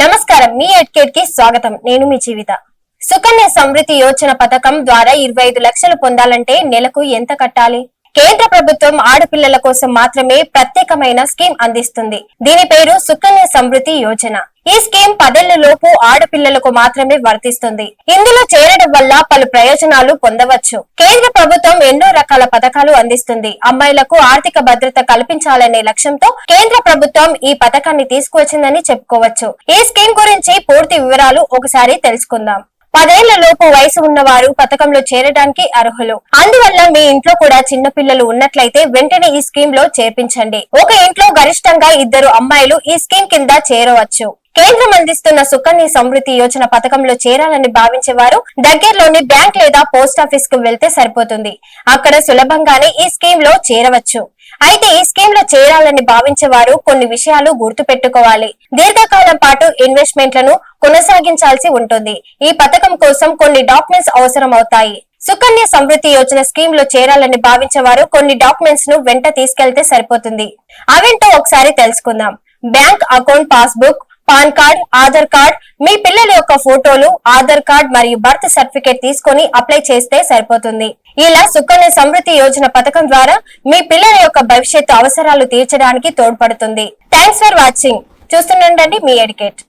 నమస్కారం. మీ ఎడ్కేట్కి స్వాగతం. నేను మీ జీవిత. సుకన్య సమృద్ధి యోజన పథకం ద్వారా ఇరవై ఐదు లక్షలు పొందాలంటే నెలకు ఎంత కట్టాలి? కేంద్ర ప్రభుత్వం ఆడపిల్లల కోసం మాత్రమే ప్రత్యేకమైన స్కీమ్ అందిస్తుంది. దీని పేరు సుకన్య సమృద్ధి యోజన. ఈ స్కీమ్ పదేళ్ళ లోపు ఆడపిల్లలకు మాత్రమే వర్తిస్తుంది. ఇందులో చేరడం వల్ల పలు ప్రయోజనాలు పొందవచ్చు. కేంద్ర ప్రభుత్వం ఎన్నో రకాల పథకాలు అందిస్తుంది. అమ్మాయిలకు ఆర్థిక భద్రత కల్పించాలనే లక్ష్యంతో కేంద్ర ప్రభుత్వం ఈ పథకాన్ని తీసుకువచ్చిందని చెప్పుకోవచ్చు. ఈ స్కీమ్ గురించి పూర్తి వివరాలు ఒకసారి తెలుసుకుందాం. పదేళ్ళ లోపు వయసు ఉన్నవారు పథకంలో చేరడానికి అర్హులు. అందువల్ల మీ ఇంట్లో కూడా చిన్న పిల్లలు ఉన్నట్లయితే వెంటనే ఈ స్కీమ్లో చేర్పించండి. ఒక ఇంట్లో గరిష్టంగా ఇద్దరు అమ్మాయిలు ఈ స్కీమ్ కింద చేరవచ్చు. కేంద్రం అందిస్తున్న సుకన్య సమృద్ధి యోజన పథకంలో చేరాలని భావించే వారు దగ్గరలోని బ్యాంక్ లేదా పోస్ట్ ఆఫీస్కు వెళ్తే సరిపోతుంది. అక్కడ సులభంగానే ఈ స్కీమ్లో చేరవచ్చు. అయితే ఈ స్కీమ్లో చేరాలని భావించే వారు కొన్ని విషయాలు గుర్తు పెట్టుకోవాలి దీర్ఘకాలం పాటు ఇన్వెస్ట్మెంట్లను కొనసాగించాల్సి ఉంటుంది. ఈ పథకం కోసం కొన్ని డాక్యుమెంట్స్ అవసరం అవుతాయి సుకన్య సమృద్ధి యోజన స్కీమ్లో చేరాలని భావించే వారు కొన్ని డాక్యుమెంట్స్ను వెంట తీసుకెళ్తే సరిపోతుంది. అవేంటో ఒకసారి తెలుసుకుందాం. Bank account passbook PAN card Aadhaar card మీ పిల్లల యొక్క ఫోటోలు ఆధార్ కార్డ్ మరియు బర్త్ సర్టిఫికేట్ తీసుకొని అప్లై చేస్తే సరిపోతుంది. ఇలా సుకన్య సమృద్ధి యోజన పథకం ద్వారా మీ పిల్లల యొక్క భవిష్యత్తు అవసరాలు తీర్చడానికి తోడ్పడుతుంది. Thanks for watching. చూస్తుండండి మీ ఎడికేట్.